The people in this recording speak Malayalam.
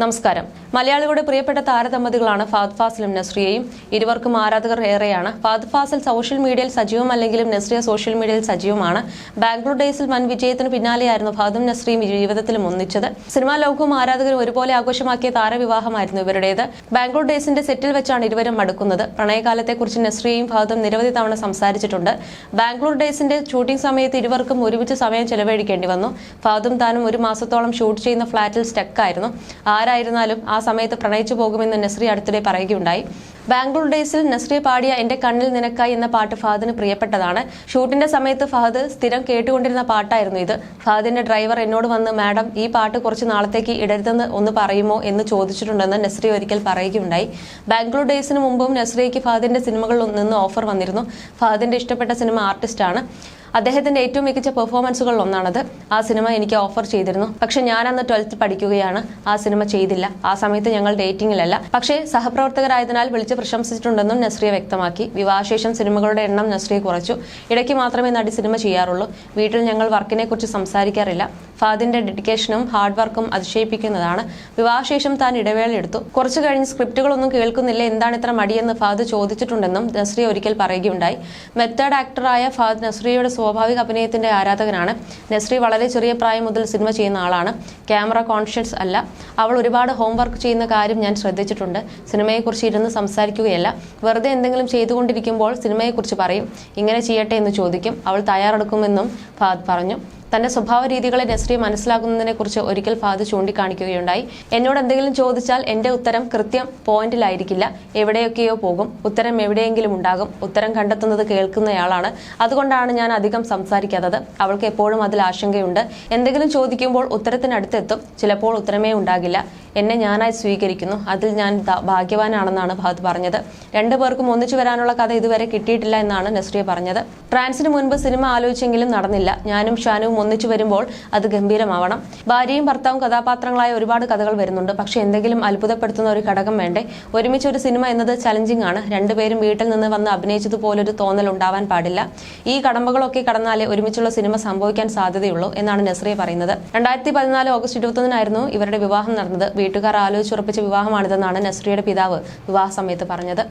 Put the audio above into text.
നമസ്കാരം. മലയാളികളുടെ പ്രിയപ്പെട്ട താരദമ്പതികളാണ് ഫാദ് ഫാസിലും നസ്രിയയും. ഇരുവർക്കും ആരാധകർ ഏറെയാണ്. ഫാദ് ഫാസിൽ സോഷ്യൽ മീഡിയയിൽ സജീവമല്ലെങ്കിലും നസ്രിയ സോഷ്യൽ മീഡിയയിൽ സജീവമാണ്. ബാംഗ്ലൂർ ഡേയ്സിൽ വൻ വിജയത്തിന് പിന്നാലെയായിരുന്നു ഫാദും നസ്രിയും ജീവിതത്തിലും ഒന്നിച്ചത്. സിനിമാ ലോകവും ആരാധകരും ഒരുപോലെ ആഘോഷമാക്കിയ താരവിവാഹമായിരുന്നു ഇവരുടേത്. ബാംഗ്ലൂർ ഡേയ്സിന്റെ സെറ്റിൽ വെച്ചാണ് ഇരുവരും മടുക്കുന്നത് പ്രണയകാലത്തെക്കുറിച്ച് നസ്രിയയും ഫാദും നിരവധി തവണ സംസാരിച്ചിട്ടുണ്ട്. ബാംഗ്ലൂർ ഡേയ്സിന്റെ ഷൂട്ടിംഗ് സമയത്ത് ഇരുവർക്കും ഒരുമിച്ച് സമയം ചെലവഴിക്കേണ്ടി വന്നു. ഫാദും താനും ഒരു മാസത്തോളം ഷൂട്ട് ചെയ്യുന്ന ഫ്ളാറ്റിൽ സ്റ്റക്കായിരുന്നു. ആരായിരുന്നാലും ആ സമയത്ത് പ്രണയിച്ചു പോകുമെന്ന് നസ്രി അടുത്തിടെ പറയുകയുണ്ടായി. ബാംഗ്ലൂർ ഡേയ്സിൽ നസ്രി പാടിയ എന്റെ കണ്ണിൽ നിനക്കായി എന്ന പാട്ട് ഫഹദിന് പ്രിയപ്പെട്ടതാണ്. ഷൂട്ടിന്റെ സമയത്ത് ഫഹദ് സ്ഥിരം കേട്ടുകൊണ്ടിരുന്ന പാട്ടായിരുന്നു ഇത്. ഫഹദിന്റെ ഡ്രൈവർ എന്നോട് വന്ന് മാഡം ഈ പാട്ട് കുറച്ച് നാളത്തേക്ക് ഇടരുതെന്ന് ഒന്ന് പറയുമോ? എന്ന് ചോദിച്ചിട്ടുണ്ടെന്ന് നസ്രി ഒരിക്കൽ പറയുകയുണ്ടായി. ബാംഗ്ലൂർ ഡേയ്സിന് മുമ്പും നസ്രിയയ്ക്ക് ഫഹദിന്റെ സിനിമകളിൽ നിന്ന് ഓഫർ വന്നിരുന്നു. ഫഹദിന്റെ ഇഷ്ടപ്പെട്ട സിനിമ ആർട്ടിസ്റ്റാണ്. അദ്ദേഹത്തിന്റെ ഏറ്റവും മികച്ച പെർഫോമൻസുകളിൽ ഒന്നാണത്. ആ സിനിമ എനിക്ക് ഓഫർ ചെയ്തിരുന്നു. പക്ഷെ ഞാൻ അന്ന് ട്വൽത്ത് പഠിക്കുകയാണ്. ആ സിനിമ ചെയ്തില്ല. ആ സമയത്ത് ഞങ്ങൾ ഡേറ്റിംഗിലല്ല പക്ഷേ സഹപ്രവർത്തകരായതിനാൽ വിളിച്ച് പ്രശംസിച്ചിട്ടുണ്ടെന്നും നസ്രിയ വ്യക്തമാക്കി. വിവാഹശേഷം സിനിമകളുടെ എണ്ണം നസ്രിയ കുറച്ചു. ഇടയ്ക്ക് മാത്രമേ നടി സിനിമ ചെയ്യാറുള്ളൂ. വീട്ടിൽ ഞങ്ങൾ വർക്കിനെ കുറിച്ച് സംസാരിക്കാറില്ല. ഫാദിന്റെ ഡെഡിക്കേഷനും ഹാർഡ് വർക്കും അതിശയിപ്പിക്കുന്നതാണ്. വിവാഹശേഷം താൻ ഇടവേള എടുത്തു. കുറച്ചു കഴിഞ്ഞ് സ്ക്രിപ്റ്റുകളൊന്നും കേൾക്കുന്നില്ല. എന്താണ് ഇത്ര മടിയെന്ന് ഫാദ് ചോദിച്ചിട്ടുണ്ടെന്നും നസ്രിയ ഒരിക്കൽ പറയുകയുണ്ടായി. മെത്തേഡ് ആക്ടറായ ഫാദ് നസ്രിയയുടെ സ്വാഭാവിക അഭിനയത്തിന്റെ ആരാധകനാണ്. നസ്രി വളരെ ചെറിയ പ്രായം മുതൽ സിനിമ ചെയ്യുന്ന ആളാണ്. ക്യാമറ കോൺഷ്യസ് അല്ല. അവൾ ഒരുപാട് ഹോംവർക്ക് ചെയ്യുന്ന കാര്യം ഞാൻ ശ്രദ്ധിച്ചിട്ടുണ്ട്. സിനിമയെക്കുറിച്ച് ഇരുന്ന് സംസാരിക്കുകയല്ല. വെറുതെ എന്തെങ്കിലും ചെയ്തുകൊണ്ടിരിക്കുമ്പോൾ സിനിമയെക്കുറിച്ച് പറയും. ഇങ്ങനെ ചെയ്യട്ടെ എന്ന് ചോദിക്കും. അവൾ തയ്യാറെടുക്കുമെന്നും ഫാദ് പറഞ്ഞു. തന്റെ സ്വഭാവ രീതികളെ നസ്രിയ മനസ്സിലാക്കുന്നതിനെ കുറിച്ച് ഒരിക്കൽ ഫാദ് ചൂണ്ടിക്കാണിക്കുകയുണ്ടായി. എന്നോട് എന്തെങ്കിലും ചോദിച്ചാൽ എന്റെ ഉത്തരം കൃത്യം പോയിന്റിലായിരിക്കില്ല. എവിടെയൊക്കെയോ പോകും. ഉത്തരം എവിടെയെങ്കിലും ഉണ്ടാകും. ഉത്തരം കണ്ടെത്തുന്നത് കേൾക്കുന്നയാളാണ്. അതുകൊണ്ടാണ് ഞാൻ അധികം സംസാരിക്കാത്തത്. അവൾക്ക് എപ്പോഴും അതിൽ ആശങ്കയുണ്ട്. എന്തെങ്കിലും ചോദിക്കുമ്പോൾ ഉത്തരത്തിനടുത്തെത്തും. ചിലപ്പോൾ ഉത്തരമേ ഉണ്ടാകില്ല. എന്നെ ഞാനായി സ്വീകരിക്കുന്നു. അതിൽ ഞാൻ ഭാഗ്യവാനാണെന്നാണ് ഭാഗത്ത് പറഞ്ഞത്. രണ്ടു പേർക്കും ഒന്നിച്ചു വരാനുള്ള കഥ ഇതുവരെ കിട്ടിയിട്ടില്ല എന്നാണ് നസ്രിയ പറഞ്ഞത്. ട്രാൻസിന് മുൻപ് സിനിമ ആലോചിച്ചെങ്കിലും നടന്നില്ല. ഞാനും ഷാനുവും ഒന്നിച്ചു വരുമ്പോൾ അത് ഗംഭീരമാവണം. ഭാര്യയും ഭർത്താവും കഥാപാത്രങ്ങളായ ഒരുപാട് കഥകൾ വരുന്നുണ്ട്. പക്ഷെ എന്തെങ്കിലും അത്ഭുതപ്പെടുത്തുന്ന ഒരു ഘടകം വേണ്ടേ? ഒരുമിച്ച് ഒരു സിനിമ എന്നത് ചലഞ്ചിങ് ആണ്. രണ്ടുപേരും വീട്ടിൽ നിന്ന് വന്ന് അഭിനയിച്ചതുപോലൊരു തോന്നൽ ഉണ്ടാവാൻ പാടില്ല. ഈ കടമ്പകളൊക്കെ കടന്നാലേ ഒരുമിച്ചുള്ള സിനിമ സംഭവിക്കാൻ സാധ്യതയുള്ളൂ എന്നാണ് നസ്രിയ പറയുന്നത്. രണ്ടായിരത്തി പതിനാല് ഓഗസ്റ്റ് ഇരുപത്തൊന്നിനായിരുന്നു ഇവരുടെ വിവാഹം നടന്നത്. വീട്ടുകാർ ആലോചിച്ചുറപ്പിച്ച വിവാഹമാണിതെന്നാണ് നസ്രിയുടെ പിതാവ് വിവാഹ സമയത്ത് പറഞ്ഞത്.